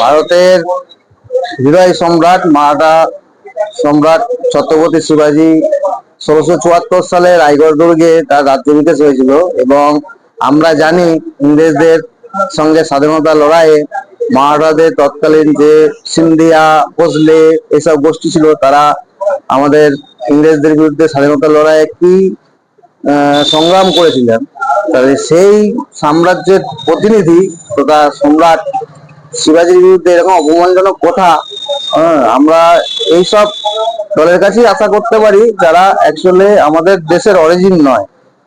ভারতের হৃদয় সম্রাট, মারাঠা সম্রাট ছত্রপতি শিবাজি ষোলোশো চুয়াত্তর সালে রায়গড় দুর্গে তার রাজ্যাভিষেক হয়েছিল এবং আমরা জানি ইংরেজদের সঙ্গে স্বাধীনতা লড়াইয়ে মারাঠাদের তৎকালীন যে সিন্ধিয়া, ভোসলে এসব গোষ্ঠী ছিল, তারা আমাদের ইংরেজদের বিরুদ্ধে স্বাধীনতা লড়াইয়ে কি সংগ্রাম করেছিলেন, তাহলে সেই সাম্রাজ্যের প্রতিনিধি তথা সম্রাট শিবাজির বিরুদ্ধে এরকম অপমানজনক কথা হ্যাঁ, আমরা এইসব দলের কাছেই আশা করতে পারি যারা অ্যাকচুয়ালি আমাদের দেশের অরিজিন নয়।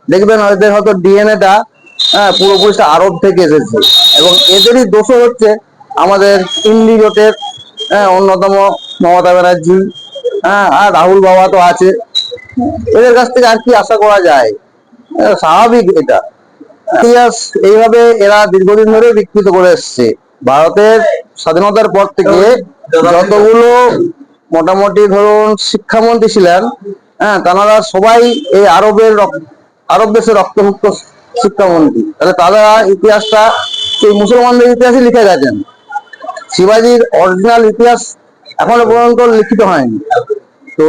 দেখবেন ওদের হয়তো ডিএনএটা হ্যাঁ পুরোপুরি আরব থেকে এসেছে। এবং এদেরই দোষও হচ্ছে আমাদের ইন্ডি জোটের হ্যাঁ, অন্যতম মমতা ব্যানার্জি হ্যাঁ আর রাহুল বাবা তো আছে। এদের কাছ থেকে আর কি আশা করা যায়? স্বাভাবিক এটা। ইতিহাস এইভাবে এরা দীর্ঘদিন ধরে বিকৃত করে এসছে। ভারতের স্বাধীনতার পর থেকে যতগুলো মোটামুটি ধরুন শিক্ষামন্ত্রী ছিলেন হ্যাঁ তারা সবাই এই আরবের আরব দেশের রক্তমুক্ত শিক্ষামন্ত্রী। তাহলে তারা ইতিহাসটা সেই মুসলমানদের ইতিহাসে লিখে গেছেন। শিবাজির অরিজিনাল ইতিহাস এখনও পর্যন্ত লিখিত হয়নি। তো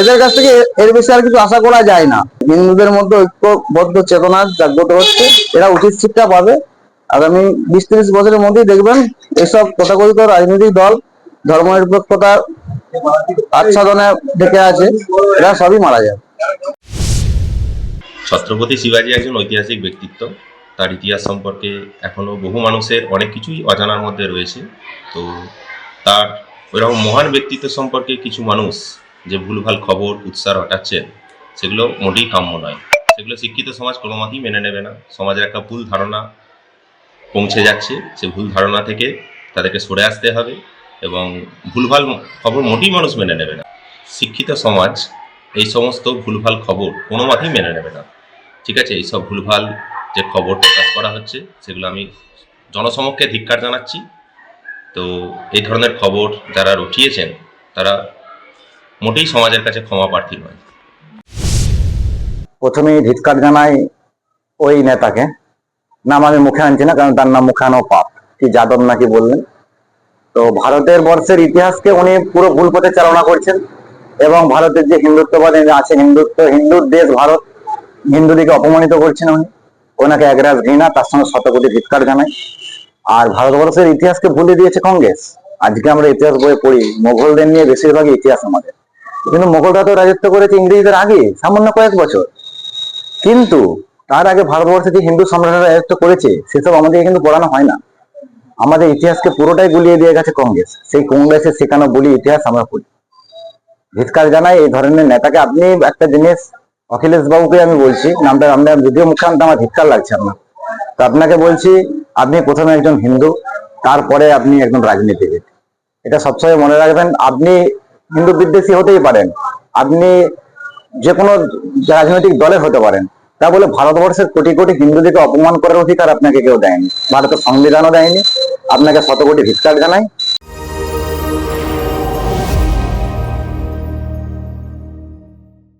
এদের কাছ থেকে এর বেশি আর কিছু আশা করা যায় না। হিন্দুদের মধ্যে ঐক্যবদ্ধ চেতনা জাগ্রত হচ্ছে। এরা উচিত শিক্ষা পাবে। আগামী বিশ ত্রিশ বছরের মধ্যেই দেখবেন এসব তথাকথিত রাজনৈতিক দল ধর্মনিরপেক্ষতা আচ্ছাদনে ডেকে আছে, এরা সবই মারা যায়। ছত্রপতি শিবাজী একজন ঐতিহাসিক ব্যক্তিত্ব। তার ইতিহাস সম্পর্কে এখনও বহু মানুষের অনেক কিছুই অজানার মধ্যে রয়েছে। তো তার ওইরকম মহান ব্যক্তিত্ব সম্পর্কে কিছু মানুষ যে ভুলভাল খবর, উৎসাহ হটাচ্ছেন সেগুলো মোটেই কাম্য নয়। সেগুলো শিক্ষিত সমাজ কোনো মতেই মেনে নেবে না। সমাজের একটা ভুল ধারণা পৌঁছে যাচ্ছে, সে ভুল ধারণা থেকে তাদেরকে সরে আসতে হবে এবং ভুলভাল খবর মোটেই মানুষ মেনে নেবে না। শিক্ষিত সমাজ এই সমস্ত ভুলভাল খবর কোনো মতেই মেনে নেবে না। ঠিক আছে, এইসব ভুলভাল যে খবর প্রকাশ করা হচ্ছে, সেগুলো আমি জনসমক্ষে ধিক্কার জানাচ্ছি। তো এই ধরনের খবর যারা রটিয়েছেন, তারা মোটেই সমাজের কাছে ক্ষমা প্রার্থী নয়। প্রথমেই ধিৎকার জানাই ওই নেতাকে। নাম আমি মুখে আনছি না, কারণ তার নাম মুখে আনো পাপ। কি যাদব নাকি বললেন? তো ভারতের বর্ষের ইতিহাসকে উনি পুরো ভুল পথে চালনা করছেন এবং ভারতের যে হিন্দুত্ববাদী আছে, হিন্দুত্ব হিন্দুর দেশ ভারত হিন্দুদিকে অপমানিত করছেন উনি। ওনাকে একরাজ ঘৃণা, তার সঙ্গে শতকোটি ধিৎকার জানাই আর ভারতবর্ষের ইতিহাসকে ভুলে দিয়েছে কংগ্রেস। আজকে আমরা ইতিহাস বইয়ে পড়ি মোগলদের নিয়ে বেশিরভাগই ইতিহাস আমাদের। কিন্তু মোগলরা তো রাজত্ব করেছে ইংরেজদের আগে, সামান্য কয়েক বছর। কিন্তু তার আগে ভারতবর্ষে যে হিন্দু সম্রাটরা রাজত্ব করেছে, সেসব আমাদেরকে কিন্তু পড়ানো হয় না। আমাদের ইতিহাসকে পুরোটাই গুলিয়ে দিয়ে গেছে কংগ্রেস। সেই কংগ্রেসের শেখানো বলি ইতিহাস আমরা পড়ি। ধিৎকার জানাই এই ধরনের নেতাকে আপনি একটা জিনিস অখিলেশ বাবুকে আমি বলছি, নামটা আমরা যদিও মুখ্যান্ত আমার ধিৎকার লাগছে আপনার তো আপনাকে বলছি, আপনি প্রথমে একজন হিন্দু, তারপরে আপনি একজন রাজনীতিবিদ। এটা সবসময় মনে রাখবেন, আপনি হিন্দু বিদ্বেষী হতেই পারেন। আপনি যে কোনো রাজনৈতিক দলের হতে পারেন। তা বলে ভারতবর্ষের কোটি কোটি হিন্দুদেরকে অপমান করার অধিকার আপনাকে কেউ দেয়নি, ভারতের সংবিধানও দেয়নি। আপনাকে শত কোটি ধিক্কার জানাই।